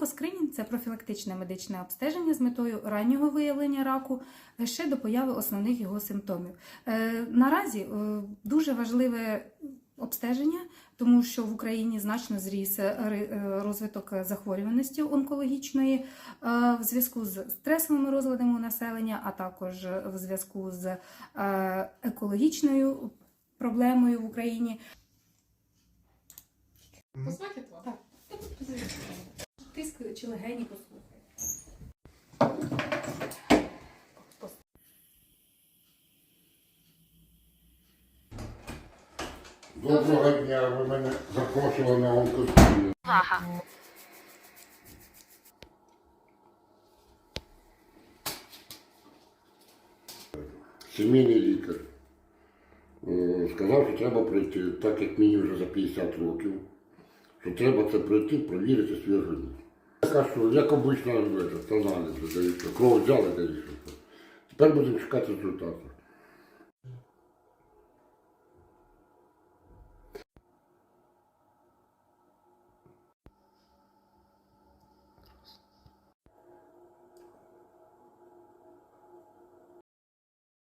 Онкоскринінг це профілактичне медичне обстеження з метою раннього виявлення раку е, ще до появи основних його симптомів. Е, Наразі е, дуже важливе обстеження, тому що в Україні значно зріс розвиток захворюваності онкологічної в зв'язку з стресовими розладами у населення, а також в зв'язку з екологічною проблемою в Україні. Позвати? Так. Чи легені послухай. Доброго дня, ви мене запрошували на онкоскринінг. Сімейний лікар. Е, Сказав, що треба пройти, так як мені вже за 50 років, що треба це пройти, провірити свій організм. Кажу, як обично, це аналіз, дають, кров взяли, дають. Тепер будемо чекати результату.